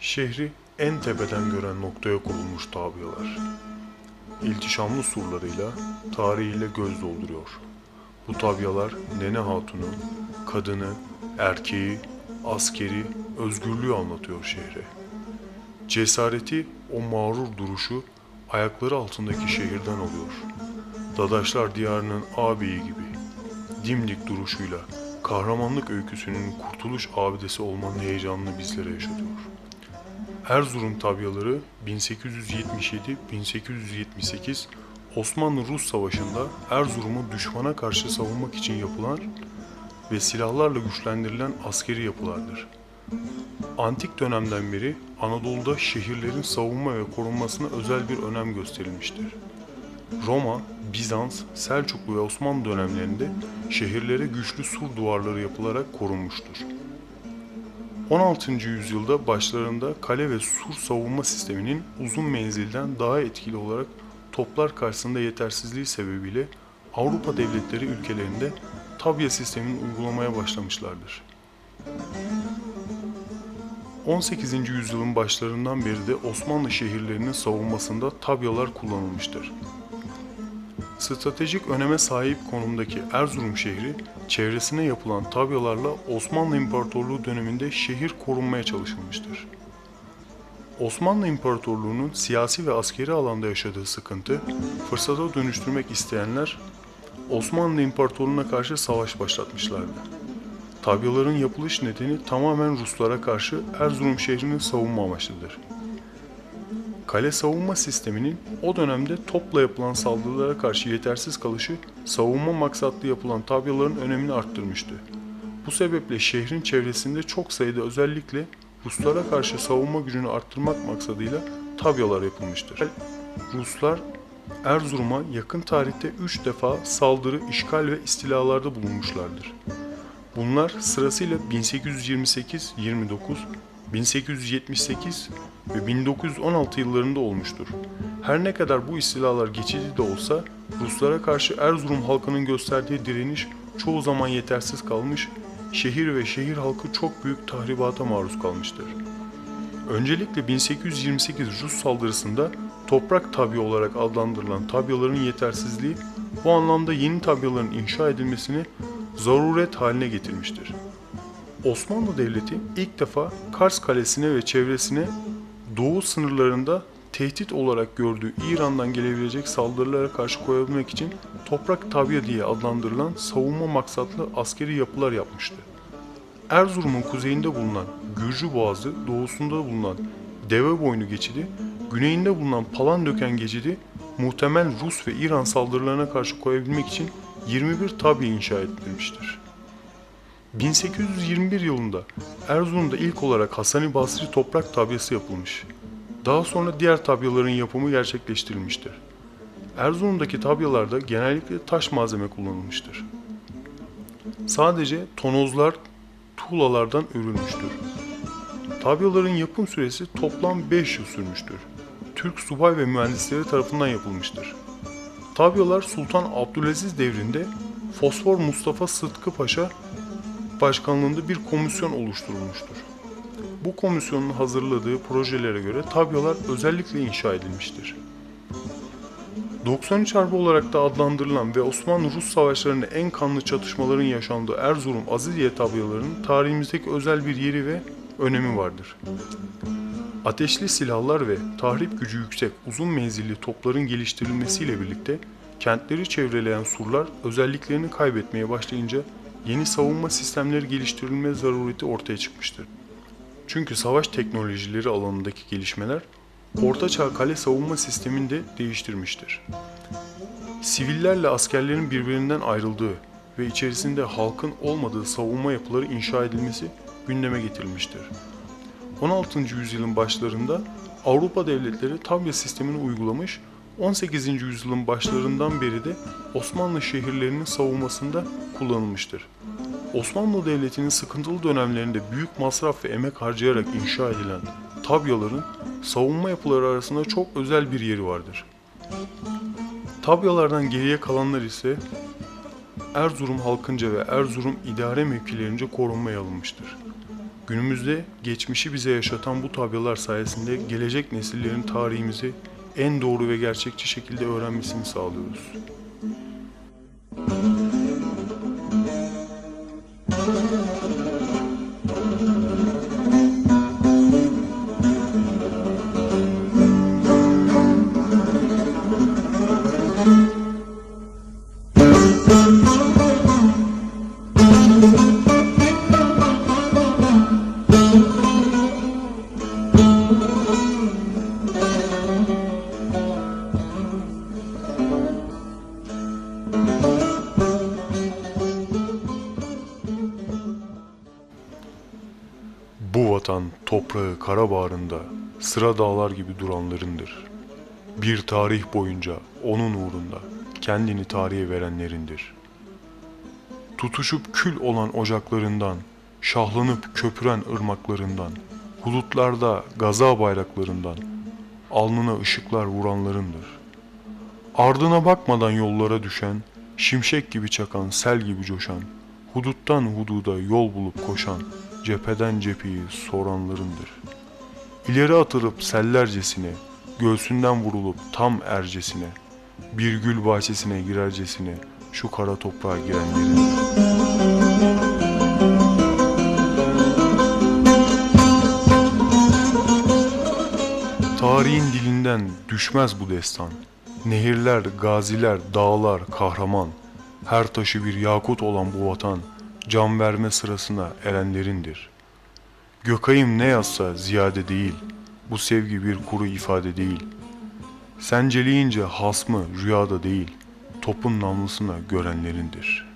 Şehri en tepeden gören noktaya kurulmuş tabiyalar. İltişamlı surlarıyla, tarihiyle göz dolduruyor. Bu tabyalar Nene Hatun'u, kadını, erkeği, askeri, özgürlüğü anlatıyor şehre. Cesareti, o mağrur duruşu ayakları altındaki şehirden oluyor. Dadaşlar diyarının ağabeyi gibi dimdik duruşuyla kahramanlık öyküsünün kurtuluş abidesi olmanın heyecanını bizlere yaşatıyor. Erzurum tabyaları 1877-1878 Osmanlı-Rus Savaşı'nda Erzurum'u düşmana karşı savunmak için yapılan ve silahlarla güçlendirilen askeri yapılardır. Antik dönemden beri Anadolu'da şehirlerin savunma ve korunmasına özel bir önem gösterilmiştir. Roma, Bizans, Selçuklu ve Osmanlı dönemlerinde şehirlere güçlü sur duvarları yapılarak korunmuştur. 16. yüzyılda başlarında kale ve sur savunma sisteminin uzun menzilden daha etkili olarak toplar karşısında yetersizliği sebebiyle Avrupa devletleri ülkelerinde tabya sistemini uygulamaya başlamışlardır. 18. yüzyılın başlarından beri de Osmanlı şehirlerinin savunmasında tabyalar kullanılmıştır. Stratejik öneme sahip konumdaki Erzurum şehri, çevresine yapılan tabyalarla Osmanlı İmparatorluğu döneminde şehir korunmaya çalışılmıştır. Osmanlı İmparatorluğu'nun siyasi ve askeri alanda yaşadığı sıkıntı, fırsata dönüştürmek isteyenler Osmanlı İmparatorluğu'na karşı savaş başlatmışlardı. Tabyaların yapılış nedeni tamamen Ruslara karşı Erzurum şehrini savunma amaçlıdır. Kale savunma sisteminin o dönemde topla yapılan saldırılara karşı yetersiz kalışı savunma maksatlı yapılan tabyaların önemini arttırmıştı. Bu sebeple şehrin çevresinde çok sayıda özellikle Ruslara karşı savunma gücünü arttırmak maksadıyla tabyalar yapılmıştır. Ruslar Erzurum'a yakın tarihte 3 defa saldırı, işgal ve istilalarda bulunmuşlardır. Bunlar sırasıyla 1828, 29, 1878 ve 1916 yıllarında olmuştur. Her ne kadar bu istilalar geçici de olsa Ruslara karşı Erzurum halkının gösterdiği direniş çoğu zaman yetersiz kalmış, şehir ve şehir halkı çok büyük tahribata maruz kalmıştır. Öncelikle 1828 Rus saldırısında toprak tabya olarak adlandırılan tabyaların yetersizliği bu anlamda yeni tabyaların inşa edilmesini zaruret haline getirmiştir. Osmanlı Devleti ilk defa Kars Kalesi'ne ve çevresine doğu sınırlarında tehdit olarak gördüğü İran'dan gelebilecek saldırılara karşı koyabilmek için toprak tabya diye adlandırılan savunma maksatlı askeri yapılar yapmıştı. Erzurum'un kuzeyinde bulunan Gürcü Boğazı, doğusunda bulunan Deve Boynu geçidi, güneyinde bulunan Palandöken geçidi muhtemel Rus ve İran saldırılarına karşı koyabilmek için 21 tabya inşa edilmiştir. 1821 yılında Erzurum'da ilk olarak Hasani Basri toprak tabyası yapılmış. Daha sonra diğer tabyaların yapımı gerçekleştirilmiştir. Erzurum'daki tabyalarda genellikle taş malzeme kullanılmıştır. Sadece tonozlar tuğlalardan örülmüştür. Tabyaların yapım süresi toplam 5 yıl sürmüştür. Türk subay ve mühendisleri tarafından yapılmıştır. Tabyalar Sultan Abdülaziz devrinde Fosfor Mustafa Sıtkı Paşa başkanlığında bir komisyon oluşturulmuştur. Bu komisyonun hazırladığı projelere göre tabyalar özellikle inşa edilmiştir. 93 Harbi olarak da adlandırılan ve Osmanlı-Rus savaşlarında en kanlı çatışmaların yaşandığı Erzurum Aziziye tabyalarının tarihimizdeki özel bir yeri ve önemi vardır. Ateşli silahlar ve tahrip gücü yüksek uzun menzilli topların geliştirilmesiyle birlikte kentleri çevreleyen surlar özelliklerini kaybetmeye başlayınca yeni savunma sistemleri geliştirilme zarureti ortaya çıkmıştır. Çünkü savaş teknolojileri alanındaki gelişmeler Ortaçağ kale savunma sistemini de değiştirmiştir. Sivillerle askerlerin birbirinden ayrıldığı ve içerisinde halkın olmadığı savunma yapıları inşa edilmesi gündeme getirilmiştir. 16. yüzyılın başlarında Avrupa devletleri tabya sistemini uygulamış, 18. yüzyılın başlarından beri de Osmanlı şehirlerinin savunmasında kullanılmıştır. Osmanlı Devleti'nin sıkıntılı dönemlerinde büyük masraf ve emek harcayarak inşa edilen tabyaların savunma yapıları arasında çok özel bir yeri vardır. Tabyalardan geriye kalanlar ise Erzurum halkınca ve Erzurum idare mevkilerince korunmaya alınmıştır. Günümüzde geçmişi bize yaşatan bu tabyalar sayesinde gelecek nesillerin tarihimizi en doğru ve gerçekçi şekilde öğrenmesini sağlıyoruz. Bu vatan toprağı kara bağrında sıra dağlar gibi duranlarındır. Bir tarih boyunca onun uğrunda kendini tarihe verenlerindir. Tutuşup kül olan ocaklarından, şahlanıp köpüren ırmaklarından, bulutlarda gaza bayraklarından, alnına ışıklar vuranlarındır. Ardına bakmadan yollara düşen, şimşek gibi çakan, sel gibi coşan, huduttan hududa yol bulup koşan, cepheden cepheyi soranlarındır. İleri atılıp sellercesine, göğsünden vurulup tam ercesine, bir gül bahçesine girercesine şu kara toprağa girenlerin. Tarihin dilinden düşmez bu destan. Nehirler, gaziler, dağlar, kahraman. Her taşı bir yakut olan bu vatan, can verme sırasına erenlerindir. Gökayım ne yazsa ziyade değil, bu sevgi bir kuru ifade değil. Senceleyince hasmı rüyada değil, topun namlusuna görenlerindir.